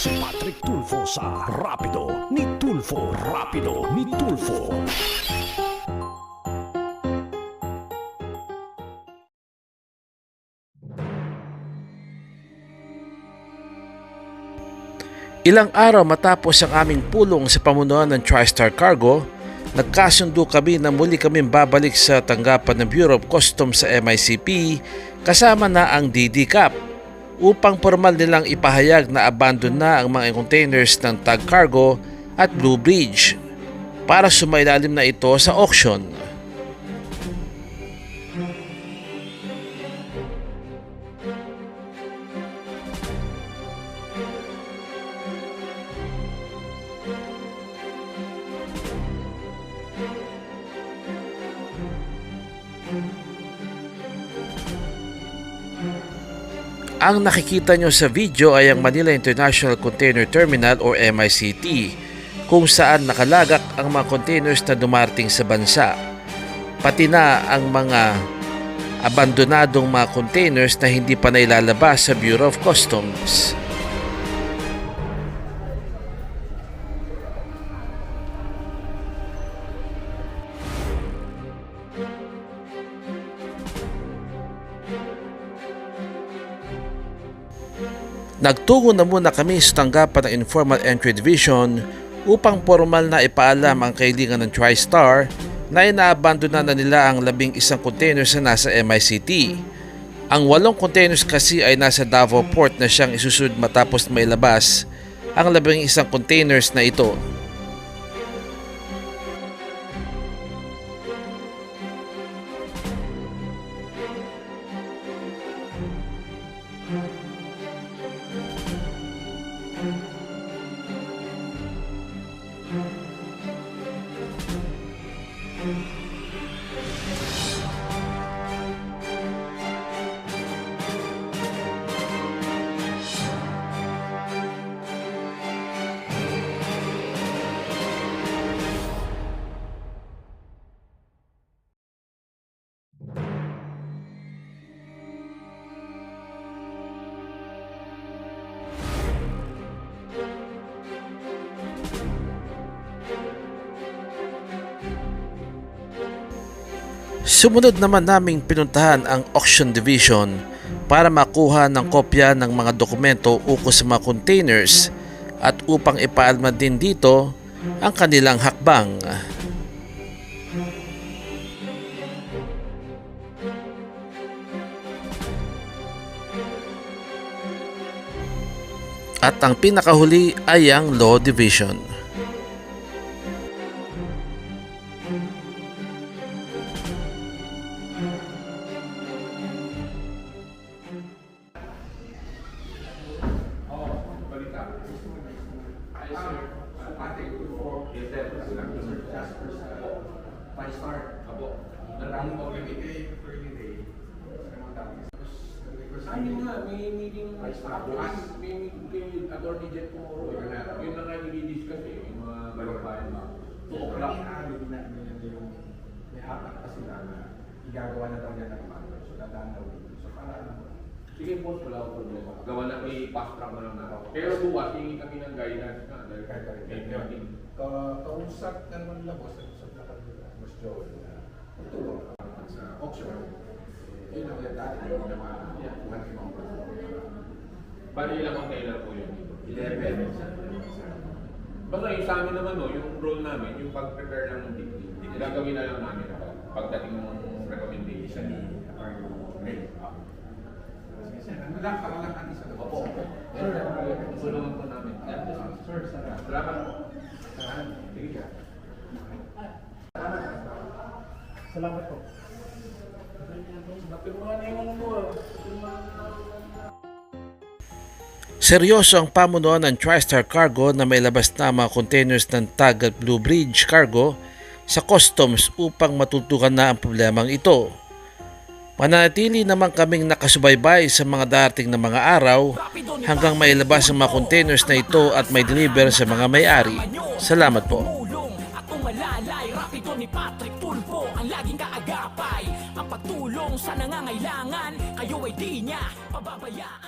Si Patrick Tulfo sa Rapido ni Tulfo. Rapido ni Tulfo. Ilang araw matapos ang aming pulong sa pamunuan ng TriStar Cargo, nagkasundo kami na muli kami babalik sa tanggapan ng Bureau of Customs sa MICP kasama na ang DD Cap upang formal nilang ipahayag na abandon na ang mga containers ng Tag Cargo at Blue Bridge para sumailalim na ito sa auction. Ang nakikita nyo sa video ay ang Manila International Container Terminal or MICT kung saan nakalagak ang mga containers na dumarating sa bansa. Pati na ang mga abandonadong mga containers na hindi pa nailalabas sa Bureau of Customs. Nagtungo na muna kami sa tanggapan ng Informal Entry Division upang formal na ipaalam ang kailingan ng TriStar na inaabandona na nila ang labing isang containers na nasa MICT. Ang walong containers kasi ay nasa Davao Port na siyang isusunod matapos mailabas ang labing isang containers na ito. Sumunod naman naming pinuntahan ang auction division para makuha ng kopya ng mga dokumento ukol sa mga containers at upang ipaalma din dito ang kanilang hakbang. At ang pinakahuli ay ang Law Division. Ayun nga, may meeting bukas, may meeting kay Attorney Jet tomorrow. Yun na nga yung i-discuss eh, yung mga balikbayan ba. 2 o'clock. May na yung may hatak pa sila igagawa na daw niya ng manual. So dadaan daw dito. So para ano, Sige boss, wala akong problema. Gawa na may fast track na lang na. Pero bukas, hingi kami ng guidance na. Dahil kahit ka may rin. Ka kausap na naman nila boss, kausap na kami nila, Boss Joel na tutulong naman sa auction. Yun ang yung dati yung naman, one imong Bali ilang container po yun? 11. Basta yung sa amin naman, no, yung role namin, yung pag-prepare ng big gagawin na lang namin pagdating ng recommendation. Ni Attorney Ray. Sir, ang isa. Opo. Tulungan po namin. Sir, sana. Salamat po. Sige ka. Salamat po. Seryoso ang pamunuan ng TriStar Cargo na may labas na mga containers ng TAG at Blue Bridge Cargo sa customs upang matutukan na ang problemang ito. Mananatili naman kaming nakasubaybay sa mga darating na mga araw hanggang mailabas ang mga containers na ito at may deliver sa mga may-ari. Salamat po. At umalalay, ni Patrick Tulpo ang laging kaagapay. Ang pagtulong sa nangangailangan, kayo ay di niya pababayaan.